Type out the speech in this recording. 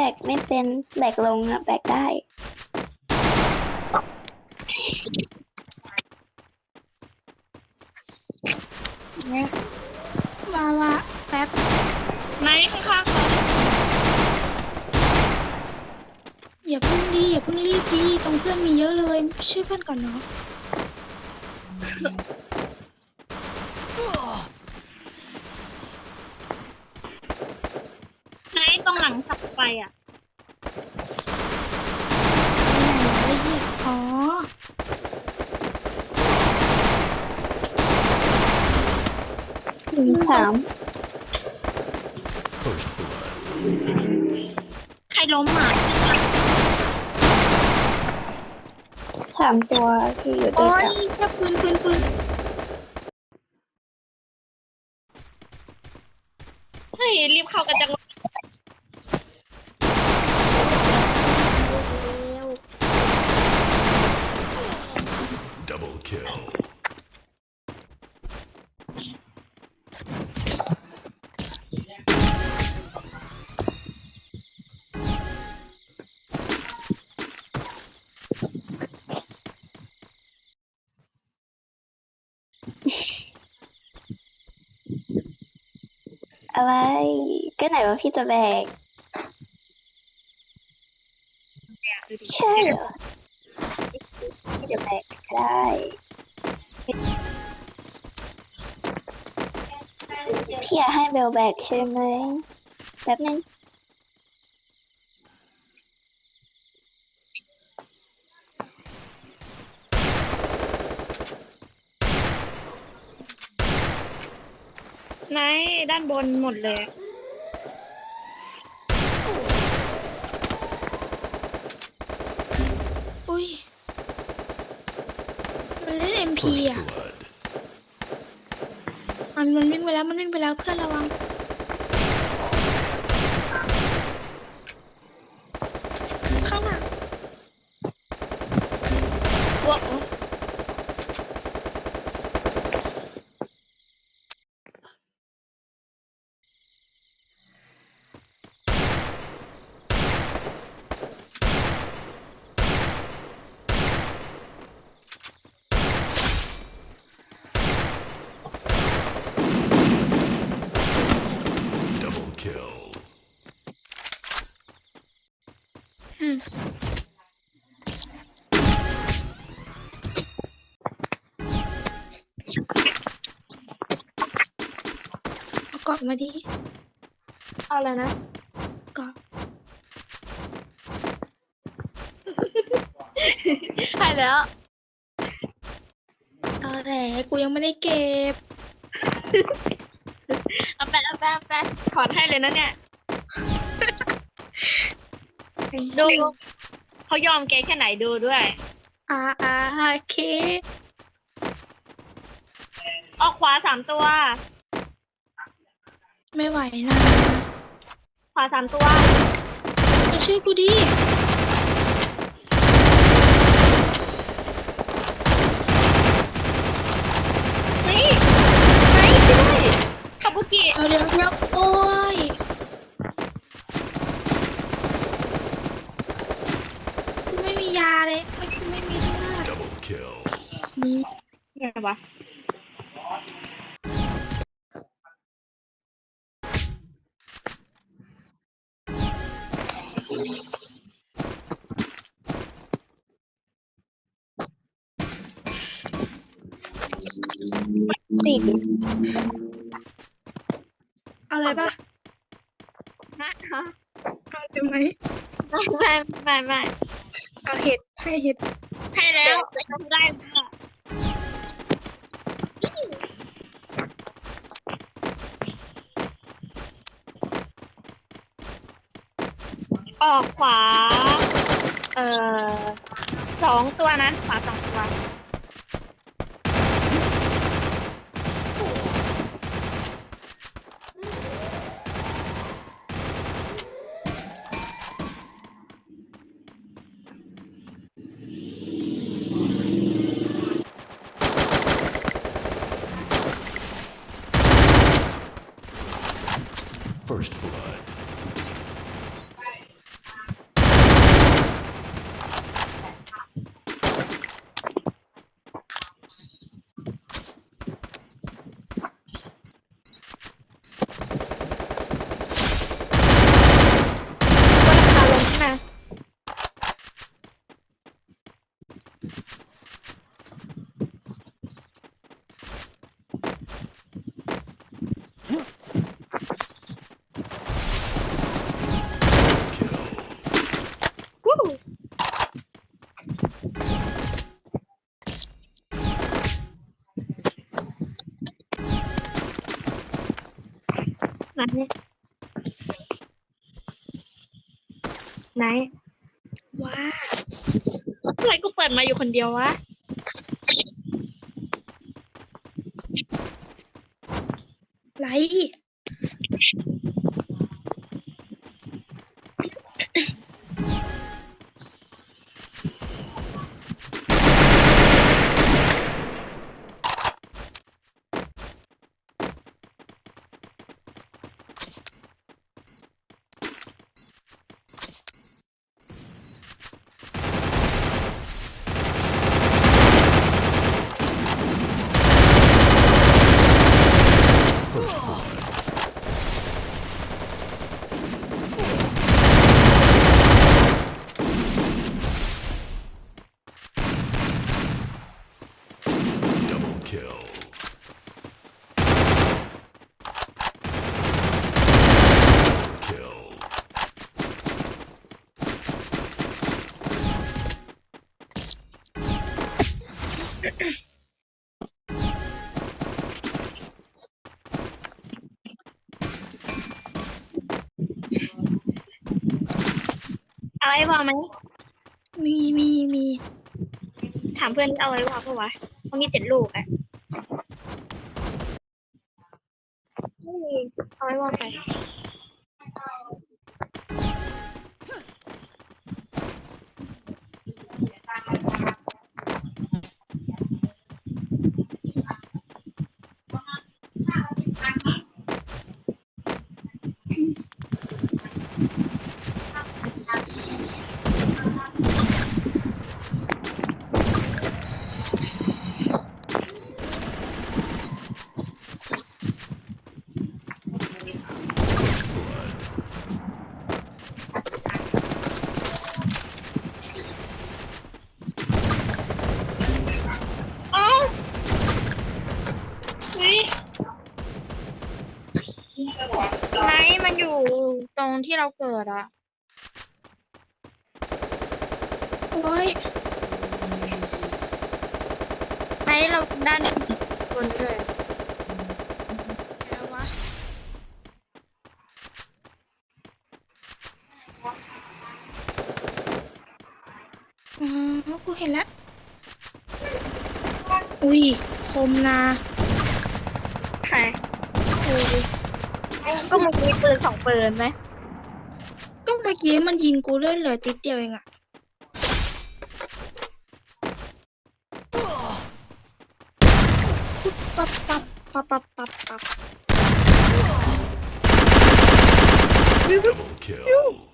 บกไม่เป็นแบกลงอะแบกได้มามาแป๊บไหนข้างๆเขาอย่าเพิ่งดีอย่าเพิ่งรีบดีตรงเพื่อนมีเยอะเลยช่วยเพื่อนก่อนเนาะ งหลังสับไฟอะไอ้เหี้ยอ๋อหนึ่งสาม First blood. ใครล้มอะสามตัวที่อยู่ด้โอ้วยยกันแค่ปืนปืนปืนเฮ้ยรีบเข้ากันจัง อะไร ก็ไหนว่าพี่จะแบกใช่เหรอพี่จะแบกก็ได้พี่อยากให้เบลแบกใช่ไหมแป๊บนึง ไหนด้านบนหมดเลย อุ้ย มันเล่นเอ็มพี First อะ blood. มันมันวิ่งไปแล้ว มันวิ่งไปแล้วเพื่อนระวัง ข้างหลัง ว้า Double kill. อืมเอาเกาะมาดิเอาอะไรนะเกาะใช่แล้วเอาแต่กูยังไม่ได้เก็บ เอาแปะเอาแปะเอาแปะถอดให้เลยนะเนี่ย ดูเขายอมแกแค่ไหนดูด้วย อ่าอ่าโอเค ออกขวาสามตัว ไม่ไหวนะขวาสามตัว มาช่วยกูดิ เฮ้ยไหนช่วยคาบุกิ เอาเดี๋ยวเดี๋ยวโอ้ยกูไม่มียาเลยไม่กูไม่มีเลือด Double kill. มี ไงวะสี่เอาอะไรปะฮะฮะเอาได้ไหมไม่ไม่ไม่ไม่เอาเห็ดให้เห็ดให้แล้วทำได้ ออกขวา เอ่อสองตัวนะขวาสองตัว First blood. ไหนไหนว้าทำไมกูเปิดมาอยู่คนเดียววะไร Double kill. Kill. เอาไว้พอไหมมีมีมีถามเพื่อนเอาไว้พอปะวะเขามีเจ็ดลูกอะไม่มีเอาไว้วางไป ไนท์มันอยู่ตรงที่เราเกิดอะโอ้ยไนท์เราด้านบนด้วยแล้ววะอ๋อกูเห็นแล้ว อุ้ย คมนาใคร ก็มันมีปืนสองปืนไหมก็เมื่อกี้มันยิงกูเลื่อนเหลือติดเดียวเองอะปั๊บปั๊บปั๊บปั๊บปั๊บปั๊บ Double kill.